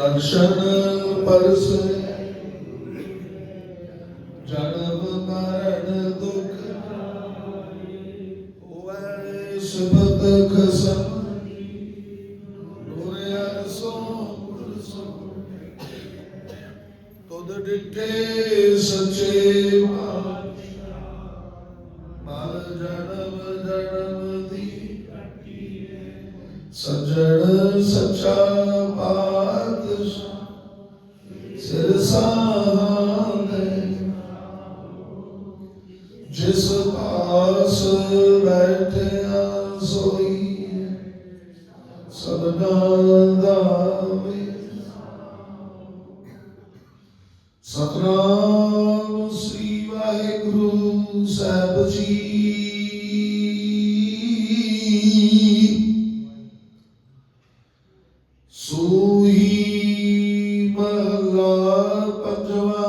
ਦਰਸ਼ਨ purse. ਜਨਮ ਮਰਨ ਦੁਖ। ਹੋਵੇ ਸੁਭਤ ਖਸਮ ਰੋਇਆ ਸੋ ਸੋ ਤੁਧ ਡਿਠੇ ਸਚੇ ਮਲ ਜਨਮ ਜਨਮ ਦੀ। ਸਜਣ ਸਚਾ ਪਾਤਸ਼ਾਹ ਸਤਨਾਮ ਸ੍ਰੀ ਵਾਹਿਗੁਰੂ ਸਾਹਿਬ ਜੀ। ਸੂਹੀ ਮਹਲਾ ਪੰਜਵਾ।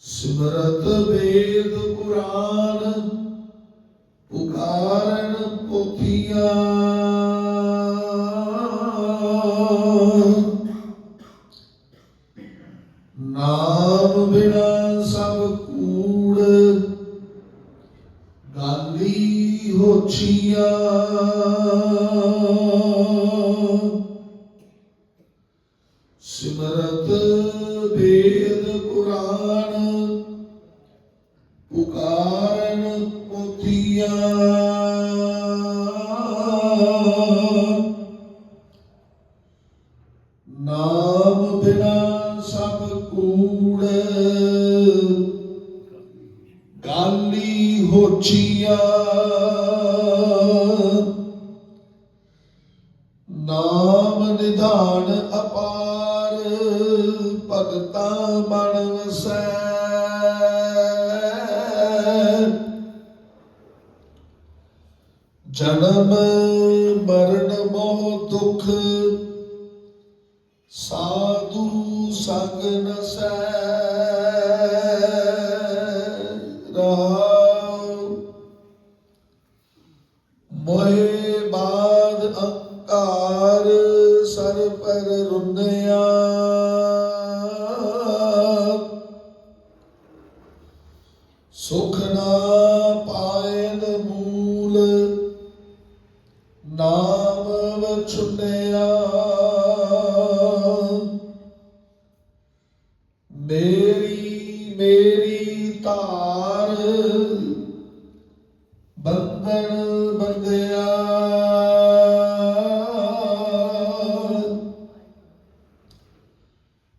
ਸਿਮਰਤ ਵੇਦ ਪੁਰਾਨ ਹੋਛੀਆਂ ਸਿਮਰਤ ਵੇਦ ਪੁਰਾਣ ਪੁਕਾਰਨ ਪੋਥੀਆਂ। ਨਾਮ ਬਿਨਾ ਸਭ ਕੂੜ ਗਾਲੀ ਹੋਛੀਆਂ ਨਿਧਾਨ ਅਪਾਰ, ਭਗਤਾਂ ਮਨ ਵਸੈ। ਜਨਮ, ਮਰਨ, ਮੋਹ, ਦੁਖ, ਸਾਧੂ ਸੰਗ ਨਸੈ। ਰਹਾਉ। ਮੋਹਿ ਬਾਦ ਅੰਕਾਰ। ਪਰ ਰੁੰਨਿਆ। ਸੁਖ ਨਾ ਪਾਇਨ ਮੂਲ ਨਾਮ ਵਛੁਨਿਆ। ਮੇਰੀ ਮੇਰੀ ਤਾਰ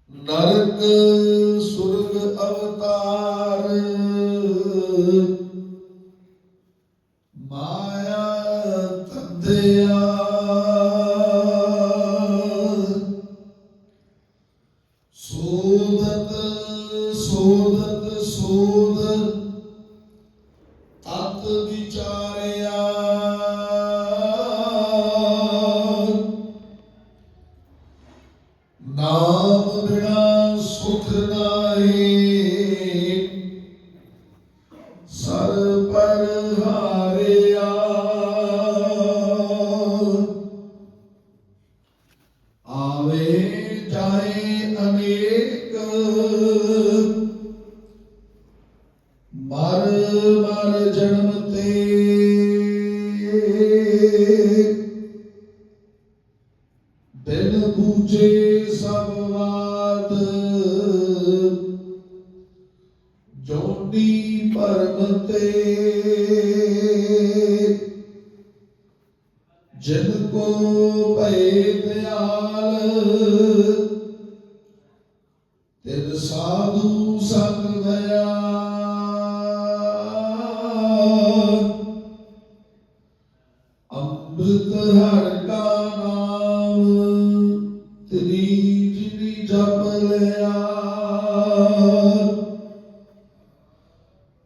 ਨਰਕ ਸੁਰਗ ਅਵਤਾਰ ਪਰ ਆਵੇ ਜਾਏ ਅਨੇਕ ਮਰ ਮਰ ਜਨਮ ਤੇ। ਬਿਨ ਬੂਝੇ ਸਭ ਬਾਤ ਭਏ ਦਿਆਲ। ਤਿਨ ਸਾਧੂ ਸੰਗ ਦਇਆ ਅੰਮ੍ਰਿਤ ਹਰ ਕਾ ਨਾਮ ਤਰੀ ਜਿਨੀ ਜਪ ਲਿਆ।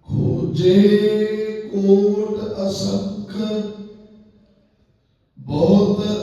ਖੋਜੇ ਕੋਟ ਅਸੰਖ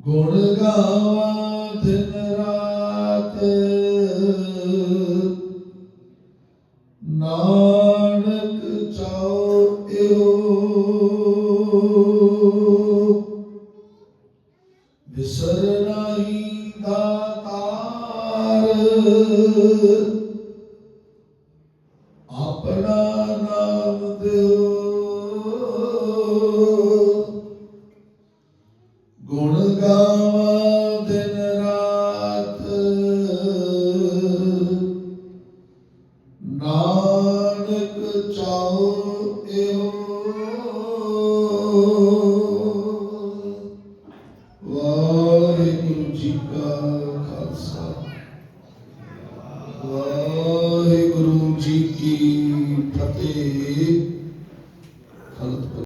ਗੁਣ ਗਾਵਾਂ ਦਿਨ ਰਾਤ। ਨਾਨਕ ਚਾਉ ਇਹੋ। ਵਿਸਰ ਨਹੀਂ ਦਾਤਾਰ ਆਪਣਾ ਨਾਮ ਦਿਓ। ਗੁਣ